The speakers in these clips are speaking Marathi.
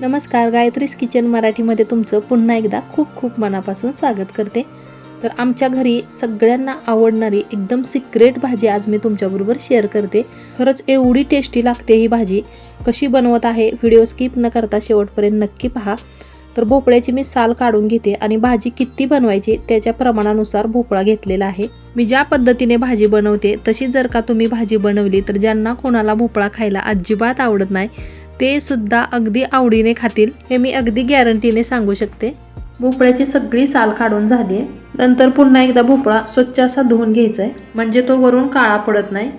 नमस्कार गायत्रीज किचन मराठीमध्ये तुमचं पुन्हा एकदा खूप खूप मनापासून स्वागत करते. तर आमच्या घरी सगळ्यांना आवडणारी एकदम सिक्रेट भाजी आज मी तुमच्याबरोबर शेअर करते. खरंच एवढी टेस्टी लागते ही भाजी. कशी बनवत आहे व्हिडिओ स्किप न करता शेवटपर्यंत नक्की पहा. तर भोपळ्याची मी साल काढून घेते आणि भाजी किती बनवायची त्याच्या प्रमाणानुसार भोपळा घेतलेला आहे. मी ज्या पद्धतीने भाजी बनवते तशी जर का तुम्ही भाजी बनवली तर ज्यांना कोणाला भोपळा खायला अजिबात आवडत नाही ते सुद्धा अगदी आवडीने खातील हे मी अगदी गॅरंटीने सांगू शकते. भोपळ्याची सगळी साल काढून झाली आहे. नंतर पुन्हा एकदा भोपळा स्वच्छ असा धुवून घ्यायचा आहे. म्हणजे तो वरून काळा पडत नाही.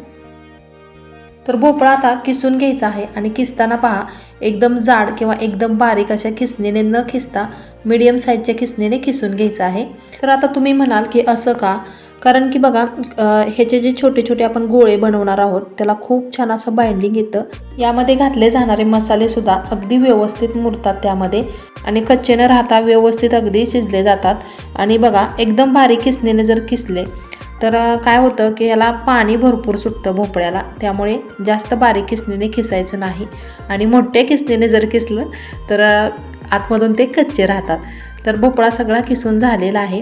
तर भोपळा आता किसून घ्यायचा आहे आणि किसताना पहा एकदम जाड किंवा एकदम बारीक अशा खिसणीने न खिसता मीडियम साईजच्या खिसणीने खिसून घ्यायचा आहे. तर आता तुम्ही म्हणाल की असं का? कारण की बघा ह्याचे जे छोटे छोटे आपण गोळे बनवणार आहोत त्याला खूप छान असं बाइंडिंग येतं. यामध्ये घातले जाणारे मसालेसुद्धा अगदी व्यवस्थित मुरतात त्यामध्ये आणि कच्चे न राहता व्यवस्थित अगदी शिजले जातात. आणि बघा एकदम बारीक किसणीने जर किसले तर काय होतं की याला पाणी भरपूर सुटतं भोपळ्याला. त्यामुळे जास्त बारीक किसणीने खिसायचं नाही. आणि मोठ्या किसणीने जर किसलं तर आतमधून ते कच्चे राहतात. तर भोपळा सगळा किसून झालेला आहे.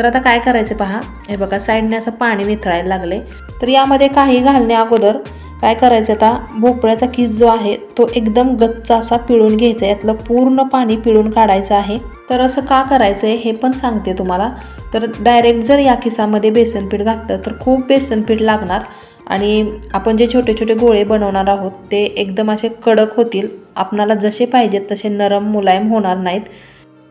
तर आता काय करायचं पहा? हे बघा साईडने असं पाणी निथळायला लागले तर यामध्ये काही घालण्या अगोदर काय करायचं आता? भोपळ्याचा किस जो आहे तो एकदम गच्च असा पिळून घ्यायचा. यातलं पूर्ण पाणी पिळून काढायचं आहे. तर असं का करायचं आहे हे पण सांगते तुम्हाला. तर डायरेक्ट जर या किसामध्ये बेसन पीठ घातलं तर खूप बेसन पीठ लागणार. आणि आपण जे छोटे छोटे गोळे बनवणार आहोत ते एकदम असे कडक होतील. आपणाला जसे पाहिजेत तसे नरम मुलायम होणार नाहीत.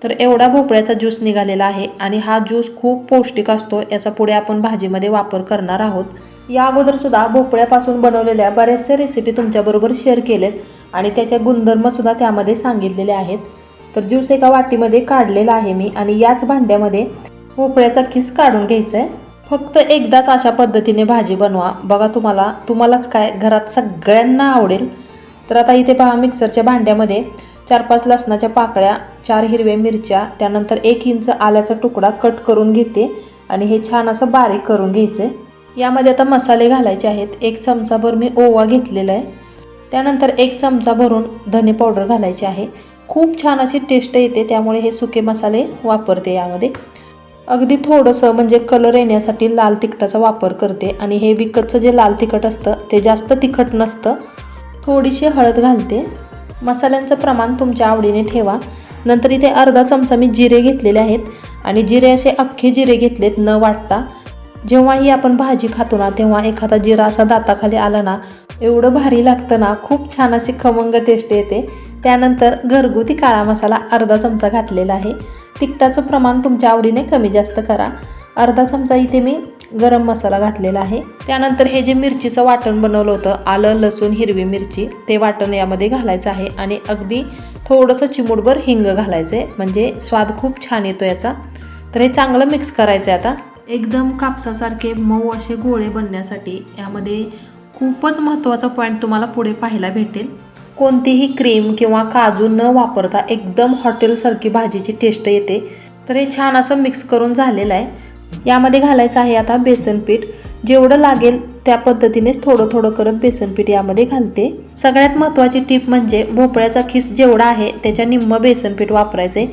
तर एवढा भोपळ्याचा ज्यूस निघालेला आहे आणि हा ज्यूस खूप पौष्टिक असतो याचा पुढे आपण भाजीमध्ये वापर करणार आहोत. या अगोदरसुद्धा भोपळ्यापासून बनवलेल्या बऱ्याचशा रेसिपी तुमच्याबरोबर शेअर केलेत आणि त्याच्या गुणधर्मसुद्धा त्यामध्ये सांगितलेले आहेत. तर ज्यूस एका वाटीमध्ये काढलेला आहे मी आणि याच भांड्यामध्ये भोपळ्याचा खिस काढून घ्यायचा आहे फक्त एकदाच अशा पद्धतीने भाजी बनवा. बघा तुम्हाला तुम्हालाच काय घरात सगळ्यांना आवडेल. तर आता इथे पहा मिक्सरच्या भांड्यामध्ये चार पाच लसणाच्या पाकळ्या चार हिरव्या मिरच्या त्यानंतर एक इंच आल्याचा तुकडा कट करून घेते आणि हे छान असं बारीक करून घ्यायचं. आहे यामध्ये आता मसाले घालायचे आहेत. एक चमचाभर मी ओवा घेतलेला आहे. त्यानंतर एक चमचा भरून धने पावडर घालायची आहे. खूप छान अशी टेस्ट येते त्यामुळे हे सुके मसाले वापरते यामध्ये. अगदी थोडंसं म्हणजे कलर येण्यासाठी लाल तिखटाचा वापर करते आणि हे विकतचं जे लाल तिखट असतं ते जास्त तिखट नसतं. थोडीशी हळद घालते. मसाल्यांचं प्रमाण तुमच्या आवडीने ठेवा. नंतर इथे अर्धा चमचा मी जिरे घेतलेले आहेत. आणि जिरे असे अख्खे जिरे घेतलेत न वाटता. जेव्हाही आपण भाजी खातो ना तेव्हा एखादा जिरा असा दाताखाली आला ना एवढं भारी लागतं ना खूप छान अशी खमंग टेस्ट येते. त्यानंतर घरगुती काळा मसाला अर्धा चमचा घातलेला आहे. तिखटाचं प्रमाण तुमच्या आवडीने कमी जास्त करा. अर्धा चमचा इथे मी गरम मसाला घातलेला आहे. त्यानंतर हे जे मिरचीचं वाटण बनवलं होतं आलं लसूण हिरवी मिरची ते वाटण यामध्ये घालायचं आहे आणि अगदी थोडंसं चिमूटभर हिंग घालायचं आहे म्हणजे स्वाद खूप छान येतो याचा. तर हे चांगलं मिक्स करायचं आहे आता. एकदम कापसासारखे मऊ असे गोळे बनण्यासाठी यामध्ये खूपच महत्त्वाचा पॉईंट तुम्हाला पुढे पाहायला भेटेल. कोणतीही क्रीम किंवा काजू न वापरता एकदम हॉटेलसारखी भाजीची टेस्ट येते. तर हे छान असं मिक्स करून झालेलं आहे. यामध्ये घालायचं आहे आता बेसन पीठ. जेवढं लागेल त्या पद्धतीनेच थोडं थोडं करत बेसन पीठ यामध्ये घालते. सगळ्यात महत्त्वाची टीप म्हणजे भोपळ्याचा खिस जेवढा आहे त्याच्या निम्म बेसन पीठ वापरायचे.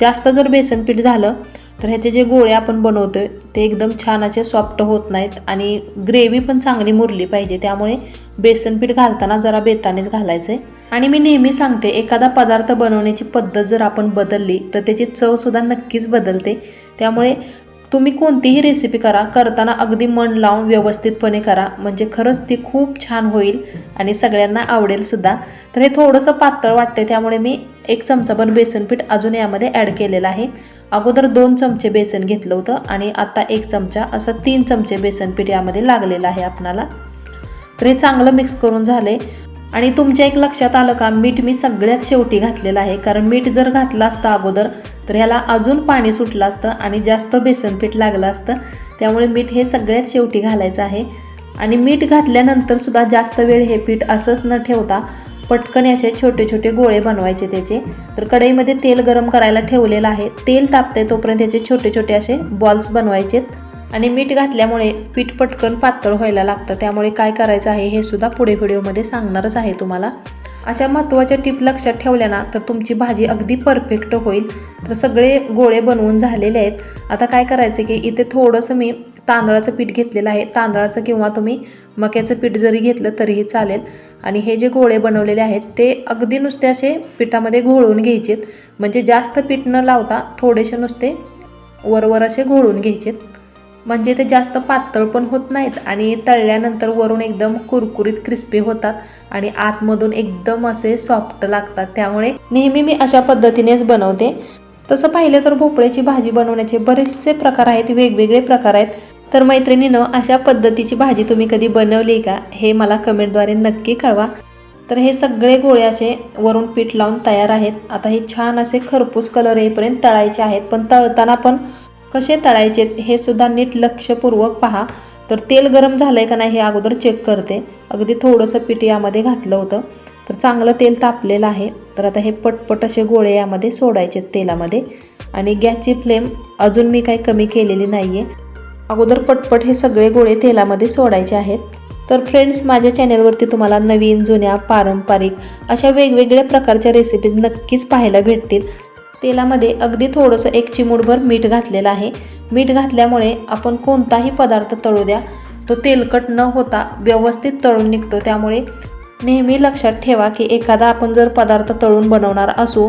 जास्त जर बेसन पीठ झालं तर ह्याचे जे गोळे आपण बनवतो आहे ते एकदम छान असे सॉफ्ट होत नाहीत आणि ग्रेव्ही पण चांगली मुरली पाहिजे. त्यामुळे बेसन पीठ घालताना जरा बेतानेच घालायचं आहे आणि मी नेहमी सांगते एखादा पदार्थ बनवण्याची पद्धत जर आपण बदलली तर त्याची चवसुद्धा नक्कीच बदलते. त्यामुळे तुम्ही कोणतीही रेसिपी करा करताना अगदी मन लावून व्यवस्थितपणे करा. म्हणजे खरंच ती खूप छान होईल आणि सगळ्यांना आवडेल सुद्धा. तर हे थोडंसं पातळ वाटते त्यामुळे मी एक चमचाभर बेसनपीठ अजून यामध्ये ॲड केलेलं आहे. अगोदर दोन चमचे बेसन घेतलं होतं आणि आता एक चमचा असं तीन चमचे बेसनपीठ यामध्ये लागलेलं आहे आपणाला. तर हे चांगलं मिक्स करून झाले आणि तुमच्या एक लक्षात आलं का मीठ मी सगळ्यात शेवटी घातलेलं आहे. कारण मीठ जर घातलं असतं अगोदर तर ह्याला अजून पाणी सुटलं असतं आणि जास्त बेसन पीठ लागलं असतं. त्यामुळे मीठ हे सगळ्यात शेवटी घालायचं आहे. आणि मीठ घातल्यानंतर सुद्धा जास्त वेळ हे पीठ असंच न ठेवता पटकन असे छोटे छोटे गोळे बनवायचे त्याचे. तर कढईमध्ये तेल गरम करायला ठेवलेलं आहे. तेल तापते तोपर्यंत त्याचे छोटे छोटे असे बॉल्स बनवायचेत. आणि मीठ घातल्यामुळे पीठ पटकन पातळ व्हायला लागतं. त्यामुळे काय करायचं आहे हे सुद्धा पुढे व्हिडिओमध्ये सांगणारच आहे तुम्हाला. अशा महत्त्वाच्या टिप लक्षात ठेवल्या ना तर तुमची भाजी अगदी परफेक्ट होईल. तर सगळे गोळे बनवून झालेले आहेत. आता काय करायचं की इथे थोडंसं मी तांदळाचं पीठ घेतलेलं आहे. तांदळाचं किंवा तुम्ही मक्याचं पीठ जरी घेतलं तरीही चालेल. आणि हे जे गोळे बनवलेले आहेत ते अगदी नुसते असे पिठामध्ये घोळून घ्यायचेत. म्हणजे जास्त पीठ न लावता थोडेसे नुसते वरवर असे घोळून घ्यायचेत. म्हणजे ते जास्त पातळ पण होत नाहीत आणि तळल्यानंतर वरून एकदम कुरकुरीत क्रिस्पी होतात आणि आतमधून एकदम असे सॉफ्ट लागतात. त्यामुळे नेहमी मी अशा पद्धतीनेच बनवते. तसं पाहिलं तर भोपळ्याची भाजी बनवण्याचे बरेचसे प्रकार आहेत वेगवेगळे प्रकार आहेत. तर मैत्रिणीनं अशा पद्धतीची भाजी तुम्ही कधी बनवली का? हे मला कमेंटद्वारे नक्की कळवा. तर हे सगळे गोळ्याचे वरून पीठ लावून तयार आहेत. आता हे छान असे खरपूस कलर येईपर्यंत तळायचे आहेत. पण तळताना पण कसे तळायचे हे सुद्धा नीट लक्षपूर्वक पहा. तर तेल गरम झालं आहे का नाही हे अगोदर चेक करते. अगदी थोडंसं पीठ यामध्ये घातलं होतं. तर चांगलं तेल तापलेलं आहे. तर आता हे पटपट असे गोळे यामध्ये सोडायचे तेलामध्ये. आणि गॅसची फ्लेम अजून मी काही कमी केलेली नाही आहे अगोदर पटपट हे सगळे गोळे तेलामध्ये सोडायचे आहेत. तर फ्रेंड्स माझ्या चॅनेलवरती तुम्हाला नवीन जुन्या पारंपरिक अशा वेगवेगळ्या प्रकारच्या रेसिपीज नक्कीच पाहायला भेटतील. तेलामध्ये अगदी थोडंसं एक चिमूटभर मीठ घातलेलं आहे. मीठ घातल्यामुळे आपण कोणताही पदार्थ तळू द्या. तो तेलकट न होता व्यवस्थित तळून निघतो. त्यामुळे नेहमी लक्षात ठेवा की एखादा आपण जर पदार्थ तळून बनवणार असू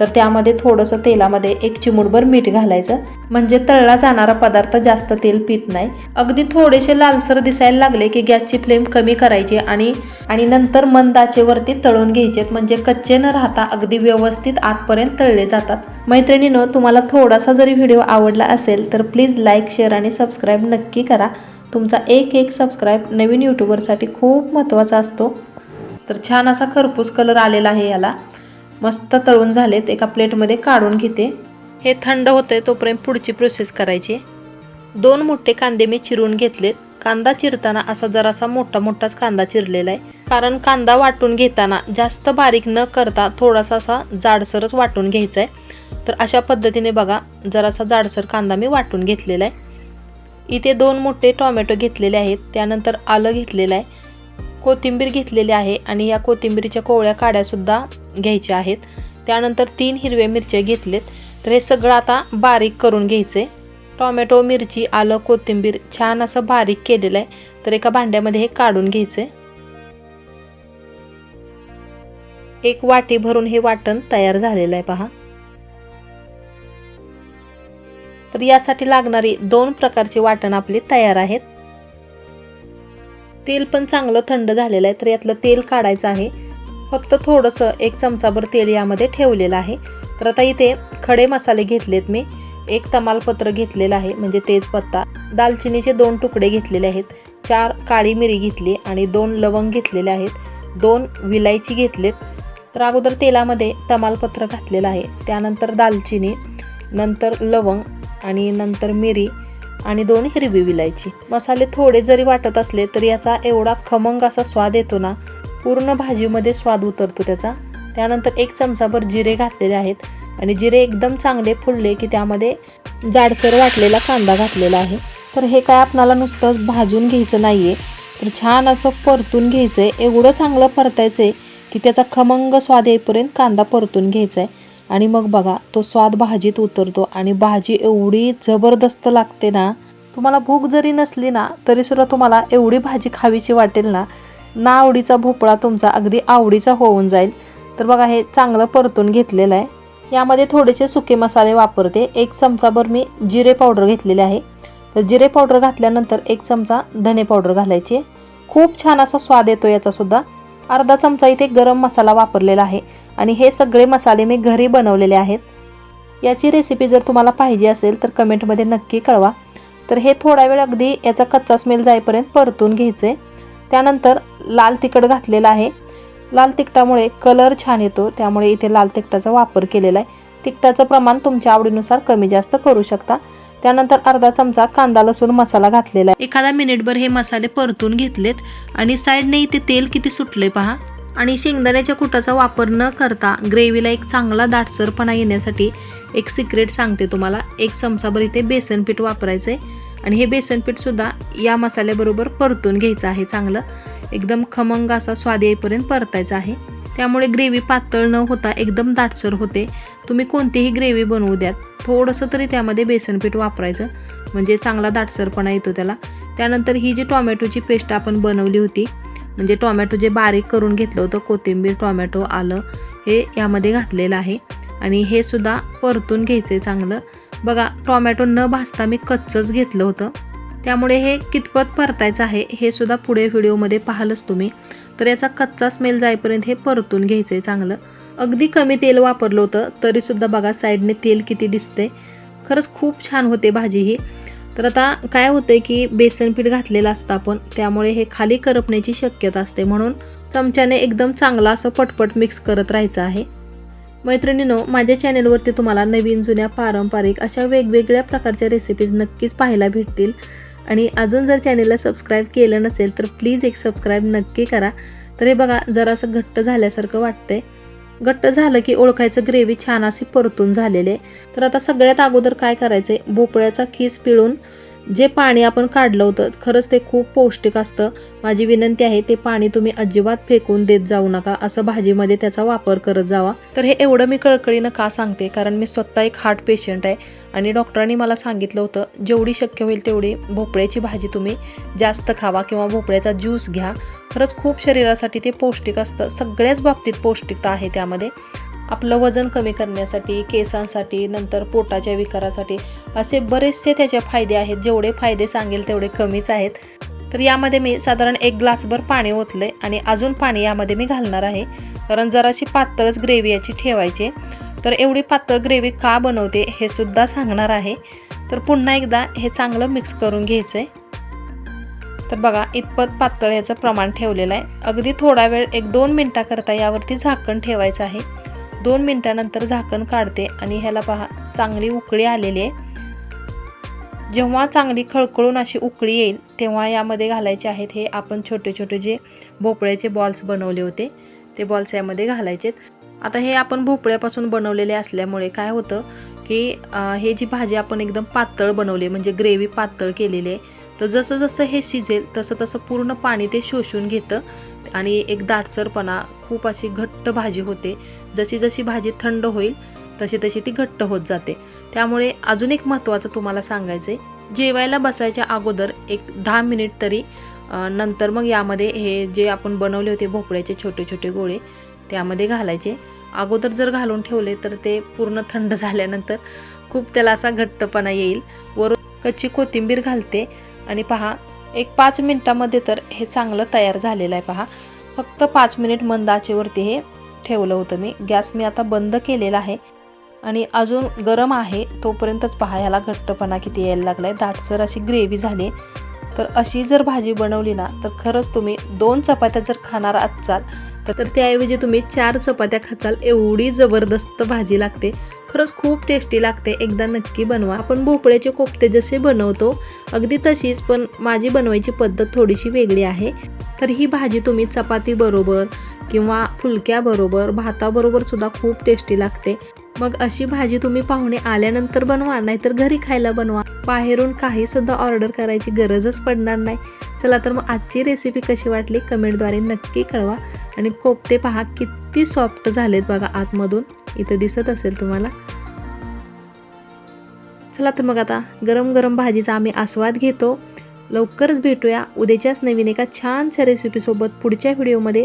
तर त्यामध्ये थोडंसं तेलामध्ये एक चिमूटभर मीठ घालायचं. म्हणजे तळला जाणारा पदार्थ जास्त तेल पित नाही. अगदी थोडेसे लालसर दिसायला लागले की गॅसची फ्लेम कमी करायची आणि आणि नंतर मंदाचेवरती तळून घ्यायचेत. म्हणजे कच्चे न राहता अगदी व्यवस्थित आतपर्यंत तळले जातात. मैत्रिणीनं तुम्हाला थोडासा जरी व्हिडिओ आवडला असेल तर प्लीज लाईक शेअर आणि सबस्क्राईब नक्की करा. तुमचा एक एक सबस्क्राईब नवीन यूट्यूबरसाठी खूप महत्त्वाचा असतो. तर छान असा खरपूस कलर आलेला आहे याला. मस्त तळून झालेत. एका प्लेटमध्ये काढून घेते. हे थंड होतंय तोपर्यंत पुढची प्रोसेस करायची. दोन मोठे कांदे मी चिरून घेतलेत. कांदा चिरताना असा जरासा मोठा मोठाच कांदा चिरलेला आहे. कारण कांदा वाटून घेताना जास्त बारीक न करता थोडासा असा जाडसरच वाटून घ्यायचा आहे. तर अशा पद्धतीने बघा जरासा जाडसर कांदा मी वाटून घेतलेला आहे. इथे दोन मोठे टॉमॅटो घेतलेले आहेत. त्यानंतर आलं घेतलेलं आहे. कोथिंबीर घेतलेली आहे आणि या कोथिंबीरीच्या कोवळ्या काड्यासुद्धा घ्यायचे आहेत. त्यानंतर तीन हिरव्या मिरच्या घेतलेत. तर हे सगळं आता बारीक करून घ्यायचं. आहे टॉमॅटो मिरची आलं कोथिंबीर छान असं बारीक केलेलं आहे. तर एका भांड्यामध्ये हे काढून घ्यायचं. आहे एक वाटी भरून हे वाटण तयार झालेलं आहे पहा. तर यासाठी लागणारी दोन प्रकारची वाटण आपली तयार आहेत. तेल पण चांगलं थंड झालेलं आहे. तर यातलं तेल काढायचं आहे. फक्त थोडंसं एक चमचाभर तेल यामध्ये ठेवलेलं आहे. तर आता इथे खडे मसाले घेतलेत मी. एक तमालपत्र घेतलेलं आहे म्हणजे तेजपत्ता. दालचिनीचे दोन तुकडे घेतलेले आहेत. चार काळी मिरी घेतली आणि दोन लवंग घेतलेले आहेत. दोन विलायची घेतलेत. तर अगोदर तेलामध्ये तमालपत्र घातलेलं आहे. त्यानंतर दालचिनी नंतर लवंग आणि नंतर मिरी आणि दोन हिरवी विलायची. मसाले थोडे जरी वाटत असले तरी याचा एवढा खमंग असा स्वाद येतो ना पूर्ण भाजीमध्ये स्वाद उतरतो त्याचा. त्यानंतर एक चमचाभर जिरे घातलेले आहेत. आणि जिरे एकदम चांगले फुलले की त्यामध्ये जाडसर वाटलेला कांदा घातलेला आहे. तर हे काय आपणाला नुसतंच भाजून घ्यायचं नाही आहे तर छान असं परतून घ्यायचं आहे एवढं चांगलं परतायचं आहे की त्याचा खमंग स्वाद येईपर्यंत कांदा परतून घ्यायचा आहे आणि मग बघा तो स्वाद भाजीत उतरतो आणि भाजी एवढी जबरदस्त लागते ना. तुम्हाला भूक जरी नसली ना तरीसुद्धा तुम्हाला एवढी भाजी खावीची वाटेल ना ना आवडीचा भोपळा तुमचा अगदी आवडीचा होऊन जाईल. तर बघा हे चांगलं परतून घेतलेलं आहे. यामध्ये थोडेसे सुके मसाले वापरते. एक चमचाभर मी जिरे पावडर घेतलेले आहे. तर जिरे पावडर घातल्यानंतर एक चमचा धने पावडर घालायची. खूप छान असा स्वाद येतो याचासुद्धा. अर्धा चमचा इथे गरम मसाला वापरलेला आहे. आणि हे सगळे मसाले मी घरी बनवलेले आहेत. याची रेसिपी जर तुम्हाला पाहिजे असेल तर कमेंटमध्ये नक्की कळवा. तर हे थोडा वेळ अगदी याचा कच्चा स्मेल जाईपर्यंत परतून घ्यायचे. त्यानंतर लाल तिखट घातलेलं आहे. लाल तिखटामुळे कलर छान येतो त्यामुळे इथे लाल तिखटाचा वापर केलेला आहे. तिखटाचं प्रमाण तुमच्या आवडीनुसार कमी जास्त करू शकता. त्यानंतर अर्धा चमचा कांदा लसूण मसाला घातलेला आहे. एखादा मिनिटभर हे मसाले परतून घेतलेत आणि साईडने इथे तेल किती सुटले पहा. आणि शेंगदाण्याच्या कुटाचा वापर न करता ग्रेव्हीला एक चांगला दाटसरपणा येण्यासाठी एक सिक्रेट सांगते तुम्हाला. एक चमचाभर इथे बेसन पीठ वापरायचं आहे आणि हे बेसन पीठसुद्धा या मसाल्याबरोबर परतून घ्यायचं आहे चांगलं. एकदम खमंग असा स्वाद येईपर्यंत परतायचा आहे. त्यामुळे ग्रेव्ही पातळ न होता एकदम दाटसर होते. तुम्ही कोणतीही ग्रेव्ही बनवू द्यात. थोडंसं तरी त्यामध्ये बेसनपीठ वापरायचं. म्हणजे चांगला दाटसरपणा येतो त्याला. त्यानंतर ही जी टॉमॅटोची पेस्ट आपण बनवली होती म्हणजे टॉमॅटो जे बारीक करून घेतलं होतं कोथिंबीर टॉमॅटो आलं हे यामध्ये घातलेलं आहे. आणि हे सुद्धा परतून घ्यायचं आहे चांगलं. बघा टॉमॅटो न भाजता मी कच्चंच घेतलं होतं. त्यामुळे हे कितपत परतायचं आहे हे सुद्धा पुढे व्हिडिओमध्ये पाहालच तुम्ही. तर याचा कच्चा स्मेल जाईपर्यंत हे परतून घ्यायचं आहे चांगलं. अगदी कमी तेल वापरलं होतं तरीसुद्धा बघा साईडने तेल किती दिसते खरंच खूप छान होते भाजी ही. तर आता काय होतंय की बेसन पीठ घातलेलं असतं आपण त्यामुळे हे खाली करपण्याची शक्यता असते म्हणून चमच्याने एकदम चांगला असं पटपट मिक्स करत राहायचं आहे. मैत्रिणीनो माझ्या चॅनेलवरती तुम्हाला नवीन जुन्या पारंपरिक अशा वेगवेगळ्या प्रकारच्या रेसिपीज नक्कीच पाहायला भेटतील. आणि अजून जर चॅनेलला सबस्क्राईब केलं नसेल तर प्लीज एक सबस्क्राईब नक्की करा. तर हे बघा जरासं घट्ट झाल्यासारखं वाटतंय. घट्ट झालं की ओळखायचं ग्रेव्ही छान अशी परतून झालेले तर आता सगळ्यात अगोदर काय करायचं आहे भोपळ्याचा खीस पिळून जे पाणी आपण काढलं होतं खरंच ते खूप पौष्टिक असतं. माझी विनंती आहे ते पाणी तुम्ही अजिबात फेकून देत जाऊ नका. असं भाजीमध्ये त्याचा वापर करत जावा. तर हे एवढं मी कळकळीनं का सांगते? कारण मी स्वतः एक हार्ट पेशंट आहे आणि डॉक्टरांनी मला सांगितलं होतं जेवढी शक्य होईल तेवढी भोपळ्याची भाजी तुम्ही जास्त खावा किंवा भोपळ्याचा ज्यूस घ्या. खरंच खूप शरीरासाठी ते पौष्टिक असतं. सगळ्याच बाबतीत पौष्टिकता आहे त्यामध्ये. आपलं वजन कमी करण्यासाठी केसांसाठी नंतर पोटाच्या विकारासाठी असे बरेचसे त्याचे फायदे आहेत. जेवढे फायदे सांगेल तेवढे कमीच आहेत. तर यामध्ये मी साधारण एक ग्लासभर पाणी ओतले आणि अजून पाणी यामध्ये मी घालणार आहे. कारण जराशी पातळच ग्रेव्ही याची ठेवायची तर एवढी पातळ ग्रेव्ही का बनवते हे सुद्धा सांगणार आहे. तर पुन्हा एकदा हे चांगलं मिक्स करून घ्यायचं आहे तर बघा इतपत पातळ याचं प्रमाण ठेवलेलं आहे. अगदी थोडा वेळ एक दोन मिनटाकरता यावरती झाकण ठेवायचं आहे. दोन मिनटानंतर झाकण काढते आणि ह्याला पहा चांगली उकळी आलेली आहे. जेव्हा चांगली खळखळून अशी उकळी येईल तेव्हा यामध्ये घालायचे आहेत हे आपण छोटे छोटे जे भोपळ्याचे बॉल्स बनवले होते ते बॉल्स यामध्ये घालायचेत. आता हे आपण भोपळ्यापासून बनवलेले असल्यामुळे काय होतं की हे जी भाजी आपण एकदम पातळ बनवली म्हणजे ग्रेव्ही पातळ केलेली आहे तर जसं जसं हे शिजेल तसं तसं पूर्ण पाणी ते शोषून घेतं. आणि एक दाटसरपणा खूप अशी घट्ट भाजी होते. जशी जशी भाजी थंड होईल तशी तशी ती घट्ट होत जाते. त्यामुळे अजून एक महत्त्वाचं तुम्हाला सांगायचं आहे जेवायला बसायच्या अगोदर एक दहा मिनिट तरी नंतर मग यामध्ये हे जे आपण बनवले होते भोपळ्याचे छोटे छोटे गोळे त्यामध्ये घालायचे. अगोदर जर घालून ठेवले तर ते पूर्ण थंड झाल्यानंतर खूप त्याला असा घट्टपणा येईल. वरून कच्ची कोथिंबीर घालते. आणि पहा एक पाच मिनटामध्ये तर हे चांगलं तयार झालेलं आहे पहा. फक्त पाच मिनिट मंद आचेवरती हे ठेवलं होतं मी. गॅस मी आता बंद केलेला आहे. आणि अजून गरम आहे तोपर्यंतच पहा ह्याला घट्टपणा किती यायला लागला आहे दाटसर अशी ग्रेव्ही झाली. तर अशी जर भाजी बनवली ना तर खरंच तुम्ही दोन चपात्या जर खाणार असाल तर त्याऐवजी तुम्ही चार चपात्या खाचाल एवढी जबरदस्त भाजी लागते. खरंच खूप टेस्टी लागते. एकदा नक्की बनवा. आपण भोपळ्याचे कोफ्ते जसे बनवतो अगदी तशीच पण माझी बनवायची पद्धत थोडीशी वेगळी आहे. तर ही भाजी तुम्ही चपाती बरोबर किंवा फुलक्याबरोबर भाताबरोबर सुद्धा खूप टेस्टी लागते. मग अशी भाजी तुम्ही पाहुणे आल्यानंतर बनवा नाहीतर घरी खायला बनवा. बाहेरून काही सुद्धा ऑर्डर करायची गरजच पडणार नाही. चला तर मग आजची रेसिपी कशी वाटली कमेंटद्वारे नक्की कळवा. आणि कोपते पहा किती सॉफ्ट झालेत बघा आतमधून. इथं दिसत असेल तुम्हाला. चला तर मग आता गरम गरम भाजीचा आम्ही आस्वाद घेतो. लवकरच भेटूया. उद्याच्याच नवीन एका छानशा रेसिपीसोबत पुढच्या व्हिडिओमध्ये